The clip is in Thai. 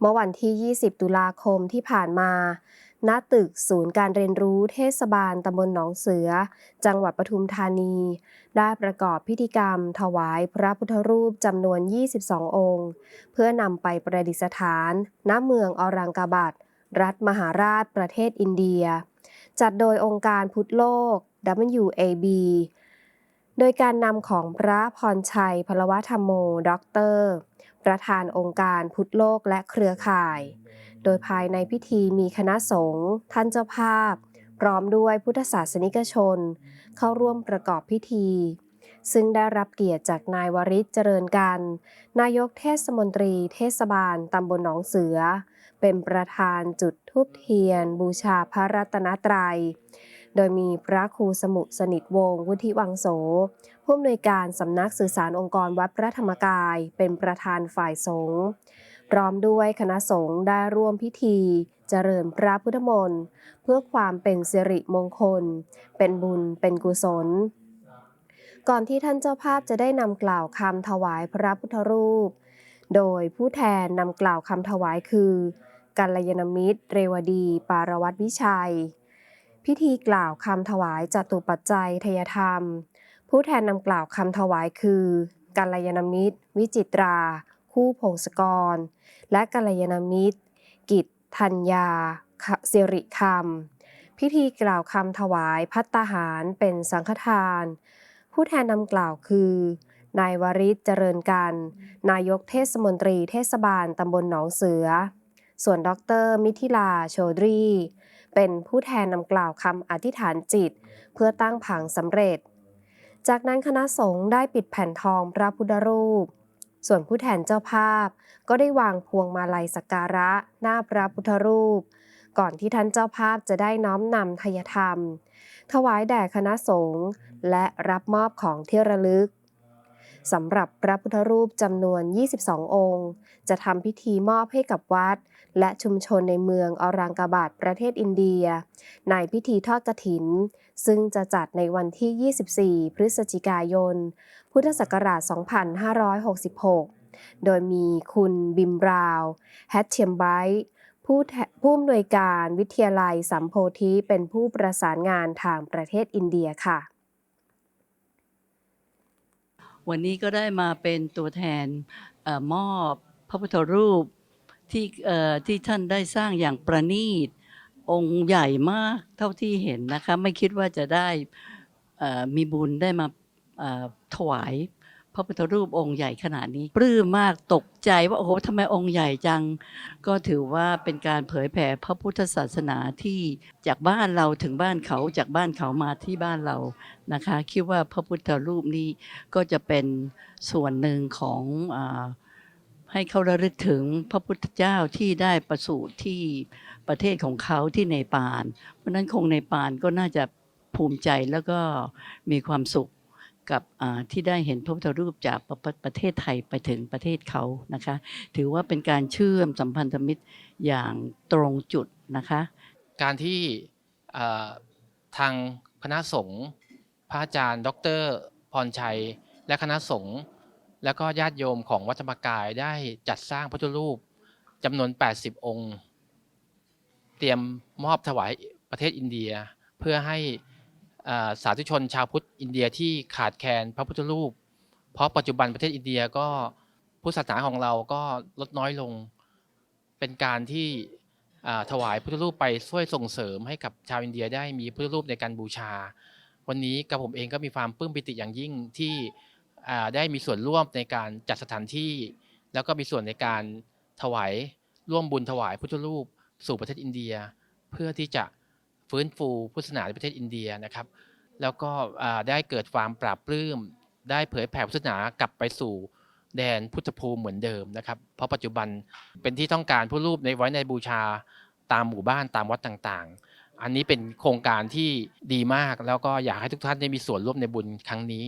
เมื่อวันที่ 20 ตุลาคมที่ผ่านมาณตึกศูนย์การเรียนรู้เทศบาลตำบลหนองเสือ จังหวัดปทุมธานี ได้ประกอบพิธีกรรม ถวายพระพุทธรูปจำนวน 22 องค์ เพื่อนำไปประดิษฐานณเมืองอรังกาบัดรัฐมหาราชประเทศอินเดีย จัดโดยองค์การพุทธโลก WAB โดยการนำของพระพรชัยพลวธรรมโมด็อกเตอร์ ประธานองค์การพุทธโลกและเครือข่าย โดยภายในพิธีมีคณะสงฆ์ท่านเจ้าภาพ พร้อมด้วยพุทธศาสนิกชน เข้าร่วมประกอบพิธี ซึ่งได้รับเกียรติจากนายวริศเจริญกัน นายกเทศมนตรีเทศบาลตำบลหนองเสือ เป็นประธานจุดธูปเทียน บูชาพระรัตนตรัย โดยมีพระครูสมุสนิทวงศ์วุฒิวังโส ผู้อำนวยการสำนักสื่อสารองค์กรวัดพระธรรมกาย เป็นประธานฝ่ายสงฆ์พร้อมด้วยคณะสงฆ์ได้ร่วมพิธี เจริญพระพุทธมนต์เพื่อความเป็นสิริมงคล เป็นบุญเป็นกุศล ก่อนที่ท่านเจ้าภาพจะได้นำกล่าวคำถวายพระพุทธรูป โดยผู้แทนนำกล่าวคำถวายคือกัลยาณมิตร เรวดี ปารวัตวิชัย พิธีกล่าวคำถวายจตุปัจจัยทยธรรม ผู้แทนนำกล่าวคำถวายคือกัลยาณมิตร วิจิตรา คู่พงศกร และกัลยาณมิตร กิตธัญญาสิริคำพิธีกล่าวคำถวายพัตตาหารเป็นสังฆทาน ผู้แทนนำกล่าวคือ นายวริศเจริญกัน นายกเทศมนตรีเทศบาลตำบลหนองเสือ ส่วนดร มิถิลาโชดรี เป็นผู้แทนนำกล่าวคำอธิษฐานจิต เพื่อตั้งผังสำเร็จ จากนั้นคณะสงฆ์ได้ปิดแผ่นทองพระพุทธรูป ส่วนผู้แทนเจ้าภาพ ก็ได้วางพวงมาลัยสักการะหน้าพระพุทธรูป ก่อนที่ท่านเจ้าภาพจะได้น้อมนำทายธรรม ถวายแด่คณะสงฆ์และรับมอบของที่ระลึกสำหรับพระพุทธรูปจำนวน 22 องค์ จะทำพิธีมอบให้กับวัด และชุมชนในเมืองอรังกาบาดประเทศอินเดีย ในพิธีทอดกฐิน ซึ่งจะจัดในวันที่ 24 พฤศจิกายน พุทธศักราช 2566 โดยมีคุณบิมบราวน์แฮตเชียมไบต์ผู้ผู้อำนวยการวิทยาลัยสัมโพธิเป็นผู้ประสานงานทางประเทศอินเดียค่ะ วันนี้ก็ได้มาเป็นตัวแทนออมอบพระพุทธรูป ที่ที่ท่านได้สร้างอย่างประณีต องค์ใหญ่มากเท่าที่เห็นนะคะไม่คิดว่าจะได้มีบุญได้มาถวายพระพุทธรูปองค์ใหญ่ขนาดนี้ ปลื้มมากตกใจว่าโอ้โหทำไมองค์ใหญ่จัง ก็ถือว่าเป็นการเผยแผ่พระพุทธศาสนาที่จากบ้านเราถึงบ้านเขาจากบ้านเขามาที่บ้านเรานะคะ คิดว่าพระพุทธรูปนี้ก็จะเป็นส่วนหนึ่งของอ ให้เขาระลึกถึงพระพุทธเจ้าที่ได้ประสูติที่ประเทศของเขาที่เนปาลเพราะนั้นคงเนปาลก็น่าจะภูมิใจแล้วก็มีความสุขกับที่ได้เห็นพระพุทธรูปจากประประประเทศไทยไปถึงประเทศเขานะคะ ถือว่าเป็นการเชื่อมสัมพันธมิตรอย่างตรงจุดนะคะ การที่ทางคณะสงฆ์พระอาจารย์ ดร พรชัย และคณะสงฆ์ และก็ญาติโยมของวัดธรรมกายได้จัดสร้างพระพุทธรูปจำนวน 80 องค์ เตรียมมอบถวายประเทศอินเดีย เพื่อให้สาธุชนชาวพุทธอินเดียที่ขาดแคลนพระพุทธรูป เพราะปัจจุบันประเทศอินเดียก็พุทธศาสนาของเราก็ลดน้อยลง เป็นการที่ถวายพุทธรูปไปช่วยส่งเสริมให้กับชาวอินเดียได้มีพุทธรูปในการบูชา วันนี้กับผมเองก็มีความปลื้มปิติอย่างยิ่งที่ ได้มีส่วนร่วมในการจัดสถานที่ แล้วก็มีส่วนในการถวายร่วมบุญถวายพุทธรูป สู่ประเทศอินเดีย เพื่อที่จะฟื้นฟูพุทธศาสนาในประเทศอินเดียนะครับ แล้วก็ได้เกิดความปราบปลื้ม ได้เผยแผ่พุทธศาสนากลับไปสู่แดนพุทธภูมิเหมือนเดิมนะครับ เพราะปัจจุบันเป็นที่ต้องการพุทธรูปในไว้ในบูชาตามหมู่บ้านตามวัดต่างๆ อันนี้เป็นโครงการที่ดีมากแล้วก็อยากให้ทุกท่านได้มีส่วนร่วมในบุญครั้งนี้